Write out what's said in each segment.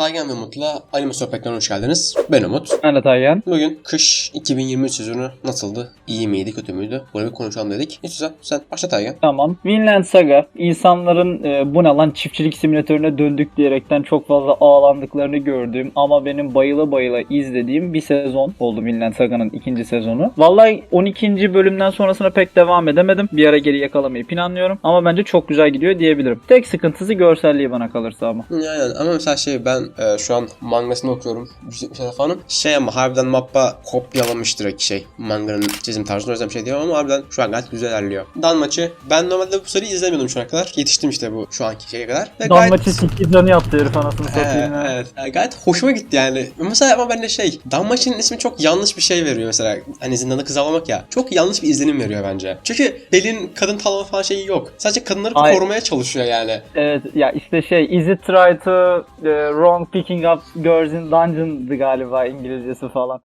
Taygen ve Umut'la Anime Sohbetlerine hoş geldiniz. Ben Umut. Evet Ayhan. Bugün kış 2023 sezonu nasıldı? İyi miydi, kötü müydü? Bunu bir konuşalım dedik. İstiyorsan sen başla Taygen. Tamam. Vinland Saga insanların e, bu ne lan çiftçilik simülatörüne döndük diyerekten çok fazla ağlandıklarını gördüğüm ama benim bayıla bayıla izlediğim bir sezon oldu Vinland Saga'nın ikinci sezonu. Vallahi 12. bölümden sonrasına pek devam edemedim. Bir ara geri yakalamayı planlıyorum ama bence çok güzel gidiyor diyebilirim. Tek sıkıntısı görselliği bana kalırsa ama. Aynen ama mesela şey ben e, şu an mangasını okuyorum. 170 falan. Şey ama harbiden mappa kopyalamış direkt şey. Manganın çizim tarzını o yüzden bir şey diyemem ama harbiden şu an gayet güzel ilerliyor. Dan maçı. Ben normalde bu seriyi izlemiyordum şu ana kadar. Yetiştim işte bu şu anki şeye kadar. Ve Dan maçı 8 canı yaptı herif anasını satayım evet. Yani gayet hoşuma gitti yani. Mesela ama bende şey, Danmaç'ın ismi çok yanlış bir şey veriyor mesela. Hani zindanda kız avlamak ya. Çok yanlış bir izlenim veriyor bence. Çünkü Belin kadın tavlama falan şeyi yok. Sadece kadınları Ay- korumaya çalışıyor yani. Evet ya işte şey is it try to e, wrong picking up girls in dungeon'dı galiba İngilizcesi falan.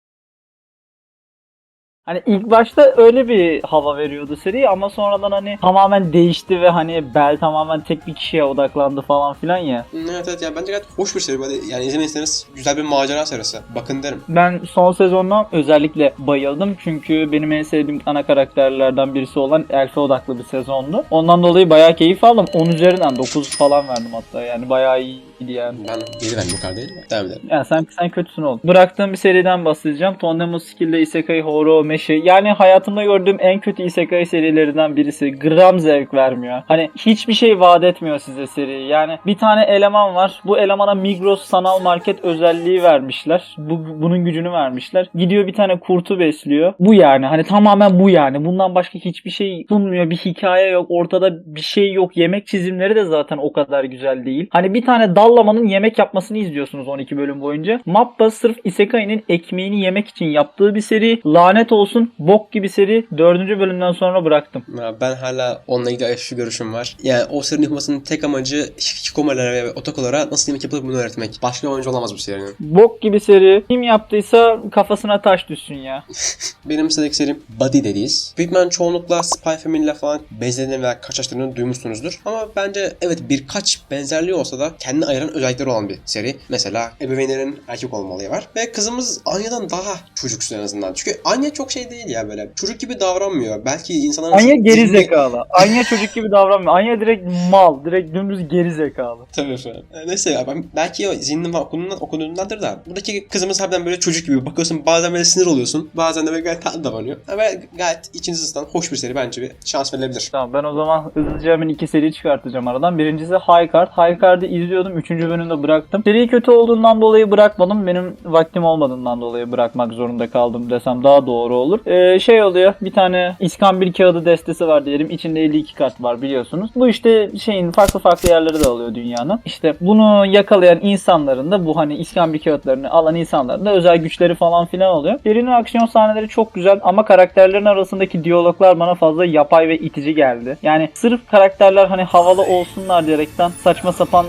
Hani ilk başta öyle bir hava veriyordu seri ama sonradan hani tamamen değişti ve hani Bel tamamen tek bir kişiye odaklandı falan filan ya. Evet evet ya bence gayet hoş bir seri. Yani izlemenirseniz güzel bir macera serisi. Bakın derim. Ben son sezondan özellikle bayıldım çünkü benim en sevdiğim ana karakterlerden birisi olan Elf'e odaklı bir sezondu. Ondan dolayı bayağı keyif aldım. 10 üzerinden 9 falan verdim hatta yani bayağı iyiydi yani. Ben geri verdim bu kadar değil mi? Devam edelim. Yani sen sen kötüsün oğlum. Bıraktığım bir seriden bahsedeceğim. Tondemo Skill'de Isekai Horo Meshi. Yani hayatımda gördüğüm en kötü Isekai serilerinden birisi. Gram zevk vermiyor. Hani hiçbir şey vaat etmiyor size seri. Yani bir tane eleman var. Bu elemana Migros sanal market özelliği vermişler. Bu, bunun gücünü vermişler. Gidiyor bir tane kurtu besliyor. Bu yani. Hani tamamen bu yani. Bundan başka hiçbir şey sunmuyor. Bir hikaye yok. Ortada bir şey yok. Yemek çizimleri de zaten o kadar güzel değil. Hani bir tane dallamanın yemek yapmasını izliyorsunuz 12 bölüm boyunca. Mappa sırf Isekai'nin ekmeğini yemek için yaptığı bir seri. Lanet olsun bok gibi seri. 4. bölümden sonra bıraktım. Ya ben hala onunla ilgili şu görüşüm var. Yani o serinin yapılmasının tek amacı hikomalara ve otakolara nasıl yemek yapılır bunu öğretmek. Başka oyuncu olamaz bu serinin. Bok gibi seri. Kim yaptıysa kafasına taş düşsün ya. Benim sıradaki serim Buddy dediğiz. Büyük ihtimalle çoğunlukla Spy Family ile falan benzediğini veya karşılaştığını duymuşsunuzdur. Ama bence evet birkaç benzerliği olsa da kendini ayıran özellikleri olan bir seri. Mesela ebeveynlerin erkek olmalığı var. Ve kızımız Anya'dan daha çocuksu en azından. Çünkü Anya çok şey değil ya böyle. Çocuk gibi davranmıyor. Belki insanların... Anya geri zihni- zekalı. Anya çocuk gibi davranmıyor. Anya direkt mal. Direkt dümdüz geri zekalı. Tabii efendim. E, Neyse ya ben belki o zihnin okuduğundan, okuduğundandır da buradaki kızımız harbiden böyle çocuk gibi bakıyorsun bazen böyle sinir oluyorsun bazen de böyle gayet tatlı davranıyor. Ve gayet içinizi ısıtan hoş bir seri bence bir şans verilebilir. Tamam ben o zaman hızlıca hemen iki seri çıkartacağım aradan. Birincisi High Card. High Card'ı izliyordum. Üçüncü bölümde bıraktım. Seri kötü olduğundan dolayı bırakmadım. Benim vaktim olmadığından dolayı bırakmak zorunda kaldım desem daha doğru olur. Ee, şey oluyor. Bir tane iskambil kağıdı destesi var diyelim. İçinde 52 kart var biliyorsunuz. Bu işte şeyin farklı farklı yerleri de alıyor dünyanın. İşte bunu yakalayan insanların da bu hani iskambil kağıtlarını alan insanların da özel güçleri falan filan oluyor. Serinin aksiyon sahneleri çok güzel ama karakterlerin arasındaki diyaloglar bana fazla yapay ve itici geldi. Yani sırf karakterler hani havalı olsunlar diyerekten saçma sapan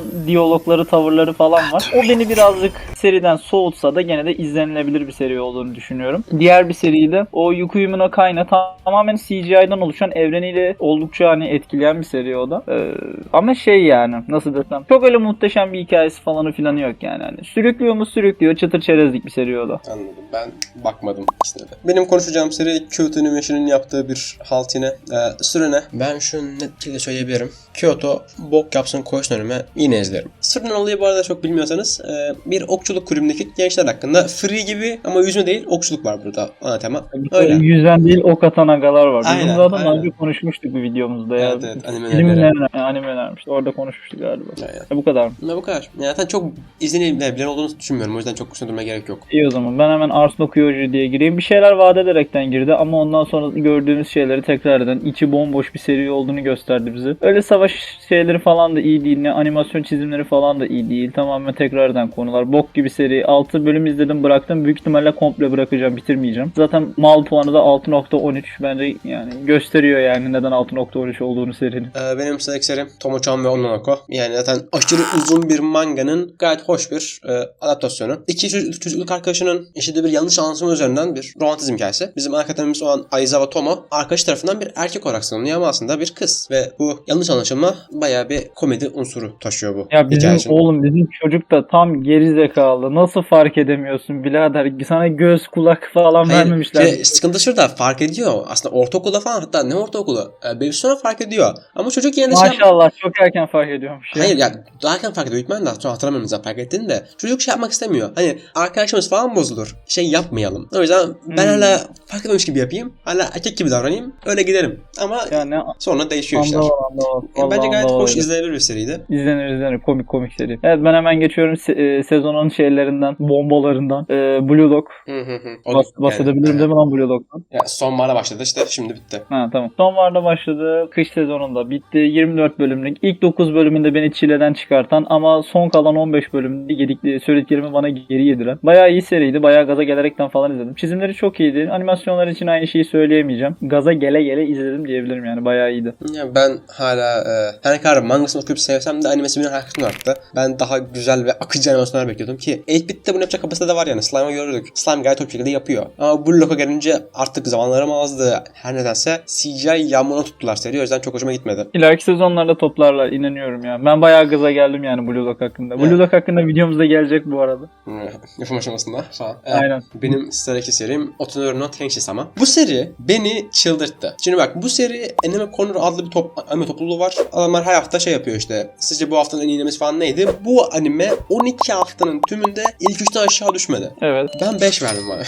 diyalogları, tavırları falan var. O beni birazcık seriden soğutsa da gene de izlenilebilir bir seri olduğunu düşünüyorum. Diğer bir seriydi. O Yukiyumu no Kaina tamamen CGI'den oluşan evreniyle oldukça hani etkileyen bir seri o da. Ee, ama şey yani nasıl desem çok öyle muhteşem bir hikayesi falanı filanı yok yani. Hani sürüklüyor mu sürüklüyor çatır çerezlik bir seri o da. Anladım. Ben bakmadım ikisine de. Benim konuşacağım seri Kyoto Animation'ın yaptığı bir halt yine. Ee, Sürene. Ben şunu net şekilde söyleyebilirim. Kyoto bok yapsın koysun önüme yine izlerim. Sürene olayı bu arada çok bilmiyorsanız e, bir okçuluk kulübündeki gençler hakkında free gibi ama yüzme değil okçuluk var burada ana tema. Öyle. Yüzden değil ok atan agalar var. Aynen, bunu zaten aynen. önce konuşmuştuk bir videomuzda ya. Evet evet animeler. Filmler, animelermiş. Orada konuşmuştuk galiba. Aynen. Ya bu kadar mı? Ne bu kadar. Yani zaten çok izlenebilen olduğunu düşünmüyorum. O yüzden çok durmaya gerek yok. İyi o zaman. Ben hemen Arsenal Kyoji diye gireyim. Bir şeyler vaat ederekten girdi ama ondan sonra gördüğümüz şeyleri tekrar eden içi bomboş bir seri olduğunu gösterdi bize. Öyle savaş şeyleri falan da iyi değil. Ne animasyon çizimleri falan da iyi değil. Tamamen tekrardan konular. Bok gibi seri. 6 bölüm izledim bıraktım. Büyük ihtimalle komple bırakacağım. Bitirmeyeceğim. Zaten mal puanı da 6.13. Bence yani gösteriyor yani neden 6.13 olduğunu serinin. Ee, benim sıradaki serim Tomo-chan ve Ononoko. Yani zaten aşırı uzun bir manganın gayet hoş bir e, adaptasyonu. İki çocuk, çocukluk arkadaşının yaşadığı bir yanlış anlaşılma üzerinden bir romantizm hikayesi. Bizim ana karakterimiz olan Aizawa Tomo arkadaş tarafından bir erkek olarak sanılıyor ama aslında bir kız. Ve bu yanlış anlaşılma bayağı bir komedi unsuru taşıyor bu Ya bizim için. oğlum bizim çocuk da tam geri zekalı. Nasıl fark edemiyorsun birader? Sana göz kulak falan Hayır, vermemişler. şey, sıkıntı şurada fark ediyor. Aslında ortaokulda falan hatta ne ortaokulu? E, bir sonra fark ediyor. Ama çocuk yine de şey Maşallah çok erken fark ediyormuş ya. Hayır ya daha erken fark ediyor. Hükmen de hatırlamıyorum zaten fark ettiğini de. Çocuk şey yapmak istemiyor. Hani arkadaşımız falan bozulur. Şey yapmayalım. O yüzden ben Hmm. hala fark etmemiş gibi yapayım. Hala erkek gibi davranayım. Öyle giderim. Ama Yani sonra değişiyor işler. anlamadım anlamadım. Yani bence gayet hoş anlamadım. izlenebilir bir seriydi. İzlenir izlenir komik komik seri. Evet ben hemen geçiyorum se- e, sezonun şeylerinden, bombalarından. E, Blue Lock. Hı hı hı. O- Bas, yani, bahsedebilirim değil mi lan Blue Lock'tan? Ya sonbahara başladı işte şimdi bitti. Ha tamam. Sonbaharda başladı. Kış sezonunda bitti. 24 bölümlük. İlk 9 bölümünde beni çileden çıkartan ama son kalan 15 bölümünde gedikli söylediklerimi bana geri yediren. Bayağı iyi seriydi. Bayağı gaza gelerekten falan izledim. Çizimleri çok iyiydi. Animasyonlar için aynı şeyi söyleyemeyeceğim. Gaza gele gele izledim diyebilirim yani. Bayağı iyiydi. Ya ben hala e, her kadar mangasını okuyup sevsem de animesi benim hayatım arttı. Ben daha güzel ve akıcı animasyonlar bekliyordum ki 8-bit'te bunu yapacak kapasite de var yani. Slime'ı gördük. Slime gayet top şekilde yapıyor. Ama Blue Lock'a gelince artık zamanlarım azdı. Her nedense CGI yağmuruna tuttular seri. O yüzden çok hoşuma gitmedi. İleriki sezonlarda toplarlar inanıyorum ya. Ben bayağı gaza geldim yani Blue Lock hakkında. Blue Evet. Lock hakkında videomuz da gelecek bu arada. Yapım aşamasında falan. E, Aynen. Benim sıradaki serim Otonori no Tenshi ama. Bu seri beni çıldırttı. Şimdi bak bu seri Anime Corner adlı bir top, anime topluluğu var. Adamlar her hafta şey yapıyor işte. Sizce bu haftanın en iyi animesi falan neydi? Bu anime 12 haftanın tümünde ilk 3'ten aşağı düşmedi. Evet. Ben 5 verdim bana.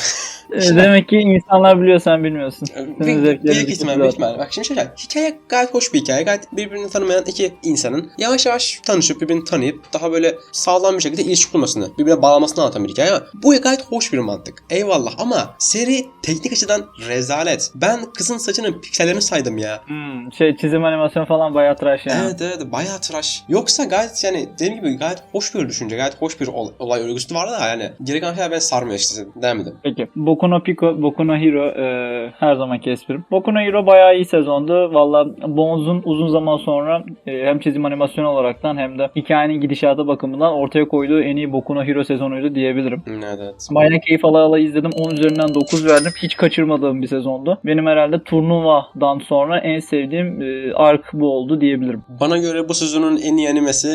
E, Demek ki insanlar biliyor sen bilmiyorsun. Büyük, ihtimal, büyük ihtimal. Bak şimdi şöyle. Hikaye gayet hoş bir hikaye. Gayet birbirini tanımayan iki insanın yavaş yavaş tanışıp birbirini tanıyıp daha böyle sağlam bir şekilde ilişki kurmasını, birbirine bağlamasını anlatan bir hikaye ama bu gayet hoş bir mantık. Eyvallah ama seri teknik açıdan rezalet. Ben kızın saçının piksellerini saydım ya. Hmm, şey çizim animasyon falan bayağı tıraş yani. Evet evet bayağı tıraş. Yoksa gayet yani dediğim gibi gayet hoş bir düşünce, gayet hoş bir ol- olay örgüsü vardı da yani gereken şeyler beni sarmıyor işte. Denemedim. Peki. Boku no Pico, Boku no Hero e, her zamanki esprim. Boku no Hero bayağı iyi sezondu. Valla Bones'un uzun zaman sonra e, hem çizim animasyon olaraktan hem de hikayenin gidişatı bakımından ortaya koyduğu en iyi Boku no Hero sezonuydu diyebilirim. Evet evet. Bayağı keyif ala ala izledim. 10 üzerinden 9 verdim. Hiç kaçırmadığım bir sezondu. Benim herhalde turnuvadan sonra en sevdiğim e, ark bu oldu diyebilirim. Bana göre bu sezonun en iyi animesi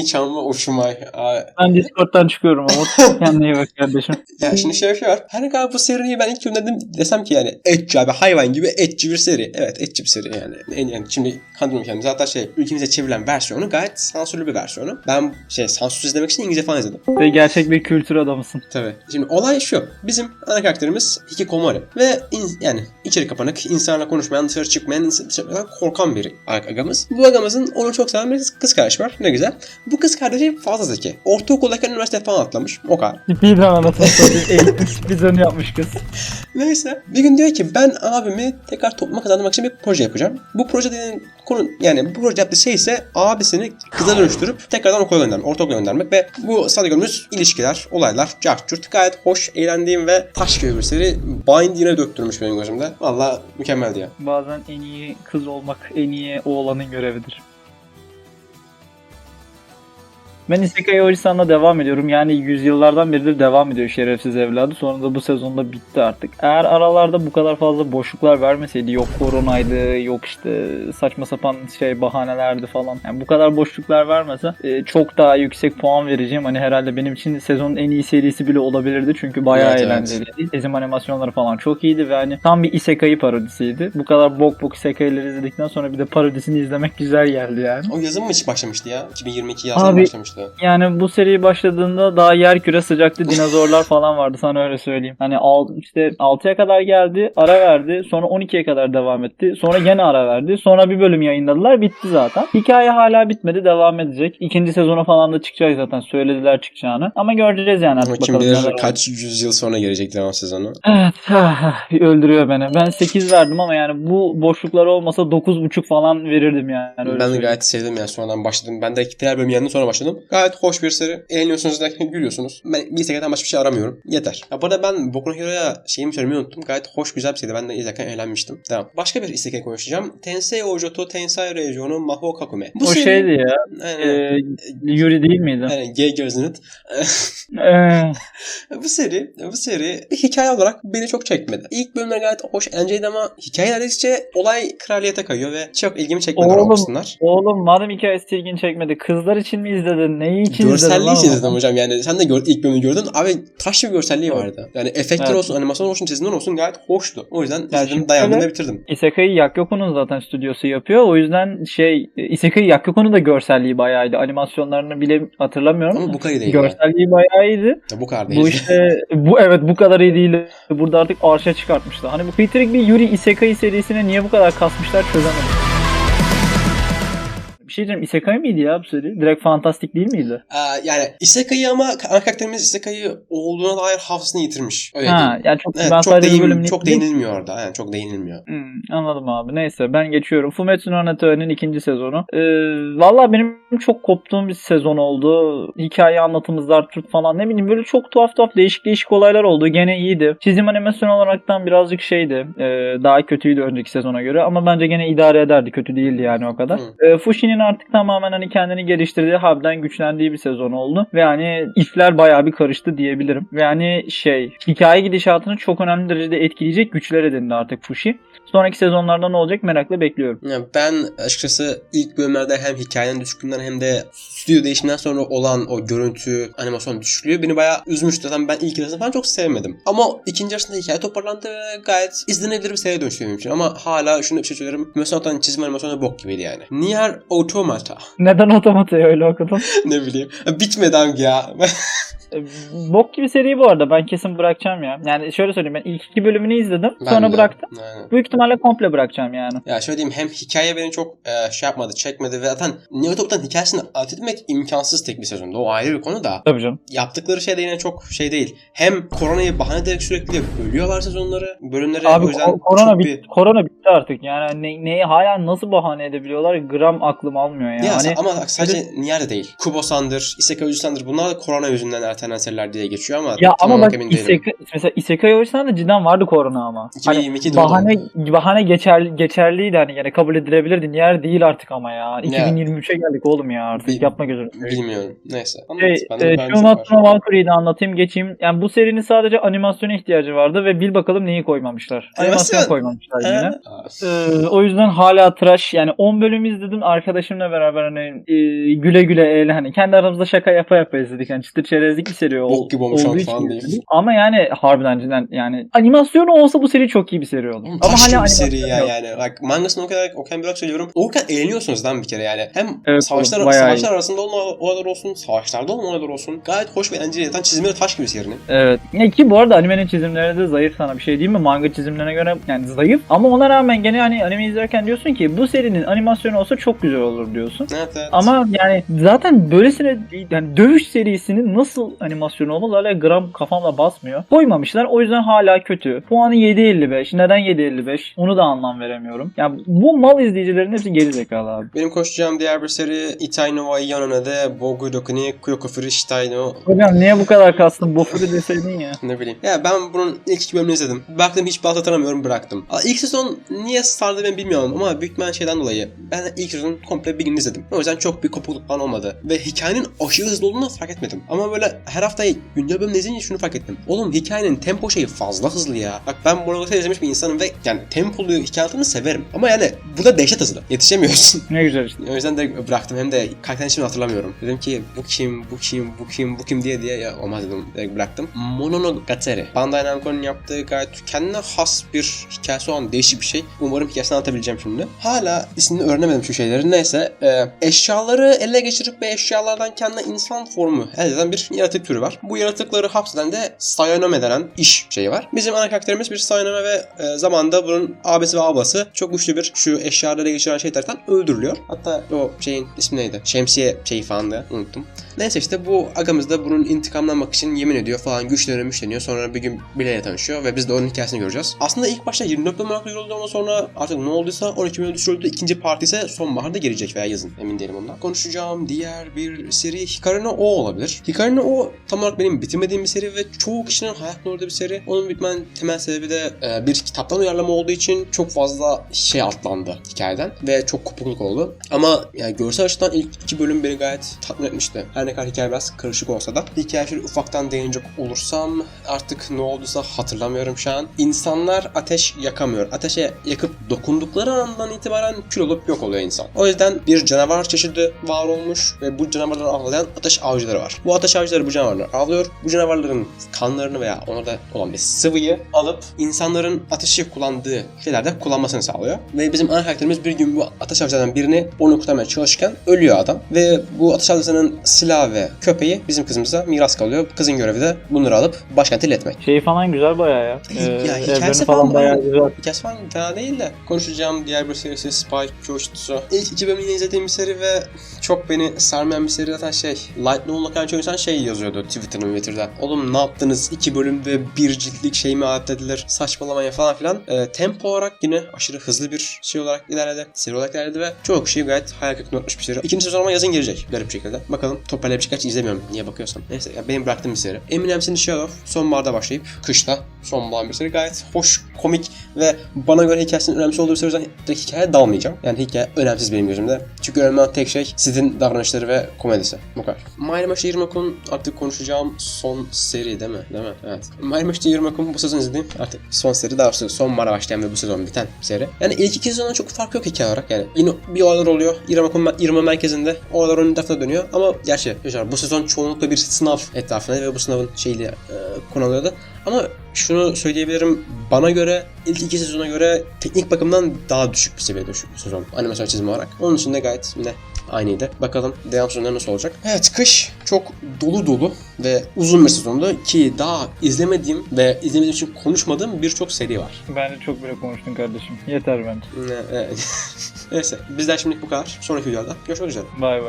Oni-chan ve Oshumai. Aa, Ben Discord'dan çıkıyorum Umut. Kendine iyi bak kardeşim. Ya şimdi şey şey var. Her kadar bu seriyi ben ilk dedim desem ki yani etçi abi hayvan gibi etçi bir seri. Evet etçi bir seri yani. En yani şimdi kandırmıyorum kendimizi. Hatta şey ülkemize çevrilen versiyonu gayet sansürlü bir versiyonu. Ben şey sansürsüz izlemek için İngilizce falan izledim. Ve gerçek bir kültür adamısın. Tabii. Şimdi olay şu. Bizim ana karakterimiz Hikikomori. Ve in- yani içeri kapanık, insanlarla konuşmayan, dışarı çıkmayan, dışarıdan korkan bir agamız. Bu agamızın onu çok seven bir kız kardeşi var. Ne güzel. Bu kız kardeşi fazla zeki. Ortaokuldayken üniversite falan atlamış. O kadar. Speedrun anasını satayım. Eğitim speedrun yapmış kız. Neyse. Bir gün diyor ki ben abimi tekrar topluma kazandırmak için bir proje yapacağım. Bu proje dediğin konu yani bu proje yaptığı şey ise abisini kıza dönüştürüp tekrardan okula göndermek, ortaokula göndermek ve bu sadece gördüğümüz ilişkiler, olaylar, cart gayet hoş, eğlendiğim ve taş gibi bir seri. Bind yine döktürmüş benim gözümde. Valla mükemmeldi ya. Bazen en iyi kız olmak en iyi oğlanın görevidir. Ben Isekai Orisan'la devam ediyorum. Yani yüzyıllardan beridir devam ediyor şerefsiz evladı. Sonra da bu sezonda bitti artık. Eğer aralarda bu kadar fazla boşluklar vermeseydi yok koronaydı yok işte saçma sapan şey bahanelerdi falan. Yani bu kadar boşluklar vermese e, çok daha yüksek puan vereceğim. Hani herhalde benim için sezonun en iyi serisi bile olabilirdi. Çünkü bayağı Evet, evet. eğlenceliydi. Çizim animasyonları falan çok iyiydi ve hani tam bir Isekai parodisiydi. Bu kadar bok bok Isekai'leri izledikten sonra bir de parodisini izlemek güzel geldi yani. O yazın mı hiç başlamıştı ya? 2022 yazın Abi- başlamıştı. Yani bu seri başladığında daha yer küre sıcaktı dinozorlar falan vardı sana öyle söyleyeyim. Hani al, işte 6'ya kadar geldi ara verdi sonra 12'ye kadar devam etti sonra gene ara verdi sonra bir bölüm yayınladılar bitti zaten. Hikaye hala bitmedi devam edecek. İkinci sezona falan da çıkacak zaten söylediler çıkacağını ama göreceğiz yani Ama artık kim bakalım. bilir neler kaç yüzyıl sonra gelecek devam sezonu. Evet öldürüyor beni. Ben 8 verdim ama yani bu boşluklar olmasa 9.5 falan verirdim yani. öyle ben de söyleyeyim. gayet sevdim ya sonradan başladım. Ben de diğer bölüm yanına sonra başladım. Gayet hoş bir seri. Eğleniyorsunuz derken gülüyorsunuz. Ben bir Isekai'den başka bir şey aramıyorum. Yeter. Ya bu arada ben Boku no Hero'ya şeyimi söylemeyi unuttum. Gayet hoş güzel bir seriydi. Ben de izlerken eğlenmiştim. Devam. Başka bir Isekai konuşacağım. Tensei Ojoto Tensai Regionu Mahou Kakume. Bu O seri... şeydi ya. Aynen. E, Yuri değil miydi? Aynen. Gay It. Ee, bu seri, bu seri hikaye olarak beni çok çekmedi. İlk bölümler gayet hoş, eğlenceliydi ama hikaye ilerledikçe olay kraliyete kayıyor ve çok ilgimi çekmedi Oğlum. Oğlum madem hikayesi ilgini çekmedi kızlar için mi izledin? Neyi için Görselliği için izledim hocam yani sen de gör, ilk bölümü gördün abi taş bir görselliği Evet. vardı. Yani efektler Evet. olsun animasyon olsun çizimler olsun gayet hoştu. O yüzden Ya izledim ve bitirdim. Isekai'yi Yakyoko'nun zaten stüdyosu yapıyor. O yüzden şey Isekai Yakyoko'nun da görselliği bayağıydı. Animasyonlarını bile hatırlamıyorum. Ama bu kadar değil. Görselliği bayağı iyiydi. Ya. Bu kadar değil. Bu işte bu evet bu kadar iyi değil. Burada artık arşa çıkartmışlar. Hani bu Peter bir Yuri Isekai serisine niye bu kadar kasmışlar çözemedim. Şey diyeceğim Isekai miydi ya bu seri? Direkt fantastik değil miydi? Ee, yani Isekai'yi ama ana karakterimiz Isekai'yi olduğuna dair hafızasını yitirmiş. Öyle ha yani çok Evet, ben çok, değin, çok değinilmiyor orada. Yani çok değinilmiyor. Hmm, anladım abi. Neyse ben geçiyorum. Fumetsu no Natoe'nin ikinci sezonu. Ee, Valla benim çok koptuğum bir sezon oldu. Hikaye anlatımı Tut falan ne bileyim böyle çok tuhaf tuhaf değişik değişik olaylar oldu. Gene iyiydi. Çizim animasyon olaraktan birazcık şeydi. Ee, daha kötüydü önceki sezona göre ama bence gene idare ederdi. Kötü değildi yani o kadar. Hı. Ee, Fushi'nin artık tamamen hani kendini geliştirdiği, harbiden güçlendiği bir sezon oldu. Ve hani işler bayağı bir karıştı diyebilirim. Ve hani şey, hikaye gidişatını çok önemli derecede etkileyecek güçler edindi artık Fushi. Sonraki sezonlarda ne olacak merakla bekliyorum. Yani ben açıkçası ilk bölümlerde hem hikayenin düşüklüğünden hem de stüdyo değişiminden sonra olan o görüntü, animasyon düşüklüğü beni bayağı üzmüştü. Zaten ben ilk yarısını falan çok sevmedim. Ama ikinci yarısında hikaye toparlandı ve gayet izlenebilir bir seri dönüştü benim için. Ama hala şunu bir şey söylüyorum. Mesela çizim animasyonu bok gibiydi yani. Nier Automata. Neden otomatayı öyle okudun? ne bileyim. Bitmedi hangi ya. Ee, Bok gibi seri bu arada. Ben kesin bırakacağım ya. Yani şöyle söyleyeyim ben ilk iki bölümünü izledim. Ben sonra de. bıraktım. Aynen. Büyük ihtimalle komple bırakacağım yani. Ya şöyle diyeyim hem hikaye beni çok e, şey yapmadı, çekmedi ve zaten Neotop'tan hikayesini alt etmek imkansız tek bir sezonda. O ayrı bir konu da. Tabii canım. Yaptıkları şey de yine çok şey değil. Hem koronayı bahane ederek sürekli bölüyorlar sezonları, bölümleri. Abi o yüzden ko- korona, bit bir... korona bitti artık. Yani ne, neyi hala nasıl bahane edebiliyorlar gram aklım almıyor yani. Ya, Hani- ama sadece Nier de değil. Isekai Öcü-sandır bunlar da korona yüzünden ertelenen seriler diye geçiyor ama Ya ama bak. Isekai, mesela Isekai da cidden vardı korona ama. 2022 hani bahane bahane geçerli geçerliydi hani yani kabul edilebilirdi. Yer değil artık ama ya. 2023'e geldik oğlum ya artık Bil- yapma gözünü. Bilmiyorum. Neyse. Anlat. Şey, Bende e, Valkyrie'yi de anlatayım geçeyim. Yani bu serinin sadece animasyona ihtiyacı vardı ve bil bakalım neyi koymamışlar. Animasyon koymamışlar yine. Ee, o yüzden hala tıraş yani 10 bölüm izledim arkadaşımla beraber hani e, güle güle eğlen hani kendi aramızda şaka yapa yapa izledik hani çıtır çerezlik bir seri ol, Bok gibi olmuş olduğu falan değil. Ama yani harbiden cidden yani animasyonu olsa bu seri çok iyi bir seri olur. Oğlum Ama hala gibi bir seri ya yok. yani. Bak mangasını o kadar okuyan bırak söylüyorum. Okurken eğleniyorsunuz lan bir kere yani. Hem Evet, savaşlar, oğlum, savaşlar arasında olma olaylar olsun, savaşlarda olma olaylar olsun. Gayet hoş ve eğlenceli. Zaten çizimleri taş gibi serinin. Evet. Ya ki bu arada animenin çizimleri de zayıf sana bir şey değil mi? Manga çizimlerine göre yani zayıf. Ama ona rağmen gene hani anime izlerken diyorsun ki bu serinin animasyonu olsa çok güzel olur diyorsun. Evet evet. Ama yani zaten böylesine yani dövüş serisinin nasıl animasyonu olmalı hala gram kafamla basmıyor. Koymamışlar o yüzden hala kötü. Puanı 7.55. Neden 7.55? Onu da anlam veremiyorum. Ya bu mal izleyicilerin hepsi geri zekalı abi. Benim koşacağım diğer bir seri Itai no wa Yanone de Bogu Dokuni Kyokufuri Shitai no Hocam niye bu kadar kastın? Bofuri deseydin ya. ne bileyim. Ya ben bunun ilk iki bölümünü izledim. Baktım hiç bat hatırlamıyorum bıraktım. İlk sezon niye sardı ben bilmiyorum ama büyük ihtimalle şeyden dolayı. Ben ilk sezon komple bir gün izledim. O yüzden çok bir kopukluk falan olmadı. Ve hikayenin aşırı hızlı olduğunu fark etmedim. Ama böyle her hafta güncel bölüm izleyince şunu fark ettim. Oğlum hikayenin tempo şeyi fazla hızlı ya. Bak ben Monogatari izlemiş bir insanım ve yani tempolu hikaye anlatımını severim. Ama yani bu da dehşet hızlı. Yetişemiyorsun. Ne güzel işte. O yüzden de bıraktım. Hem de karakterini şimdi hatırlamıyorum. Dedim ki bu kim, bu kim, bu kim, bu kim diye diye ya olmaz dedim. Direkt bıraktım. Mononogatari. Bandai Namco'nun yaptığı gayet kendine has bir hikayesi olan değişik bir şey. Umarım hikayesini anlatabileceğim şimdi. Hala ismini öğrenemedim şu şeyleri. Neyse. e, eşyaları ele geçirip ve eşyalardan kendine insan formu elde eden bir yaratık türü var. Bu yaratıkları hapseden de Sayanome denen iş şeyi var. Bizim ana karakterimiz bir Sayanome ve e, zamanda bunun abisi ve ablası çok güçlü bir şu eşyaları ele geçiren şey tarafından öldürülüyor. Hatta o şeyin ismi neydi? Şemsiye şeyi falan da unuttum. Neyse işte bu agamız da bunun intikamını almak için yemin ediyor falan güçleniyor güçleniyor. Sonra bir gün biriyle tanışıyor ve biz de onun hikayesini göreceğiz. Aslında ilk başta 24 bölüm olarak duyuruldu ama sonra artık ne olduysa 12 bölüm düşürüldü. İkinci parti ise sonbaharda gelecek veya yazın. Emin değilim ondan. Konuşacağım diğer bir seri Hikaru O olabilir. Hikaru O tam olarak benim bitirmediğim bir seri ve çoğu kişinin hayatında orada bir seri. Onun bitmen temel sebebi de e, bir kitaptan uyarlama olduğu için çok fazla şey atlandı hikayeden ve çok kopukluk oldu. Ama yani görsel açıdan ilk iki bölüm beni gayet tatmin etmişti. Her ne kadar hikaye biraz karışık olsa da. Hikaye şöyle ufaktan değinecek olursam artık ne olduysa hatırlamıyorum şu an. İnsanlar ateş yakamıyor. Ateşe yakıp dokundukları andan itibaren kül olup yok oluyor insan. O yüzden bir canavar çeşidi var olmuş ve bu canavarları avlayan ateş avcıları var. Bu ateş avcıları bu canavarları avlıyor. Bu canavarların kanlarını veya orada olan bir sıvıyı alıp insanların ateşi kullandığı şeylerde kullanmasını sağlıyor. Ve bizim ana karakterimiz bir gün bu ateş avcılarından birini onu kurtarmaya çalışırken ölüyor adam. Ve bu ateş avcılarının silahı ve köpeği bizim kızımıza miras kalıyor. Kızın görevi de bunları alıp başkente iletmek. Şey falan güzel bayağı ya. Ya, Ee, hikayesi evreni falan bayağı güzel. Hikayesi falan fena değil de konuşacağım diğer bir serisi Spy Kyoshitsu. İlk iki bölümünü izlediğim bir seri ve çok beni sarmayan bir seri zaten şey Light Novel'la kalan çoğu insan şey yazıyordu Twitter'da Twitter'da. Oğlum ne yaptınız? iki bölümde bir ciltlik şey mi adettiler? Saçmalamaya falan filan. Ee, tempo olarak yine aşırı hızlı bir şey olarak ilerledi. Seri olarak ilerledi ve çoğu kişi gayet hayal kırıklığına uğratmış bir seri. İkinci sezon ama yazın gelecek garip şekilde. Bakalım toparlayabilecek kaç izlemiyorum niye bakıyorsam. Neyse ya benim bıraktığım bir seri. Eminem's in the Shadow sonbaharda başlayıp kışta son bulan bir seri. Gayet hoş, komik ve bana göre hikayesinin önemsiz olduğu bir seri. O yüzden direkt hikayeye dalmayacağım. Yani hikaye önemsiz benim gözümde. Çünkü önemli olan tek şey sizin davranışları ve komedisi. Bu kadar. My Maş'ta 20 Okun artık konuşacağım son seri değil mi? Değil mi? Evet. My Maş'ta 20 Okun bu sezon izlediğim artık son seri daha doğrusu sonbahara başlayan ve bu sezon biten seri. Yani ilk iki sezondan çok fark yok hikaye olarak yani. Yine bir olaylar oluyor. İrem Okun İrem merkezinde. Olaylar onun etrafında dönüyor. Ama gerçi bu sezon çoğunlukla bir sınav etrafında ve bu sınavın şeyle e, konu alıyordu. Ama şunu söyleyebilirim. Bana göre ilk iki sezona göre teknik bakımdan daha düşük bir seviyede şu sezon. Animasyon çizimi olarak. Onun için de gayet yine aynıydı. Bakalım devam sezonları nasıl olacak. Evet kış çok dolu dolu ve uzun bir sezondu ki daha izlemediğim ve izlemediğim için konuşmadığım birçok seri var. Bence çok bile konuştun kardeşim. Yeter bence. Ne- evet. Neyse bizden şimdilik bu kadar. Sonraki videoda görüşmek üzere. Bay bay.